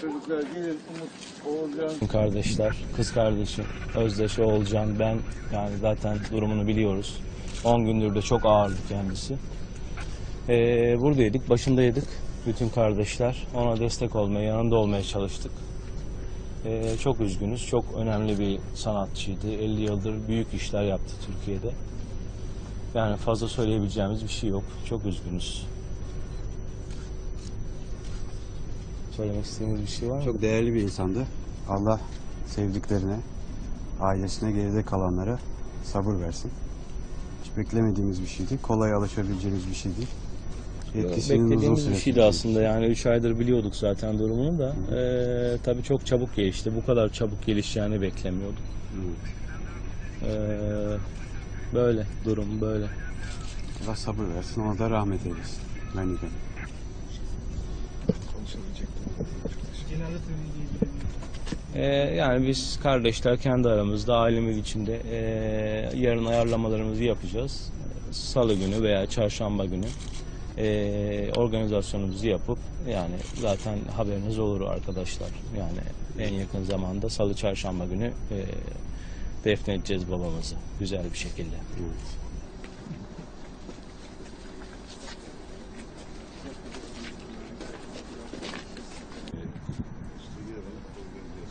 çocuklar gelin Umut, Oğulcan. Kardeşler, kız kardeşim, Özdeş, Oğulcan, ben yani zaten durumunu biliyoruz. 10 gündür de çok ağırdı kendisi. Ee, buradaydık, başındaydık bütün kardeşler. Ona destek olmaya, yanında olmaya çalıştık. Ee, çok üzgünüz, çok önemli bir sanatçıydı. 50 yıldır büyük işler yaptı Türkiye'de. Yani fazla söyleyebileceğimiz bir şey yok. Çok üzgünüz. Söylemek istediğiniz bir şey var mı? Çok değerli bir insandı. Allah sevdiklerine, ailesine, geride kalanlara sabır versin. Hiç beklemediğimiz bir şeydi. Kolay alışabileceğimiz bir şey değil. Etkisinin uzun Beklediğimiz bir şeydi aslında yani 3 aydır biliyorduk zaten durumunu da Ee, tabii çok çabuk gelişti bu kadar çabuk gelişeceğini beklemiyorduk. Evet. Ee, böyle durum böyle. Allah sabır versin, ona da rahmet eylesin. Ben de. Ee, yani biz kardeşler kendi aramızda ailemiz içinde ee, yarın ayarlamalarımızı yapacağız. Salı günü veya çarşamba günü ee, organizasyonumuzu yapıp yani zaten haberiniz olur arkadaşlar. Yani en yakın zamanda salı çarşamba günü ee, defnedeceğiz babamızı güzel bir şekilde. Evet.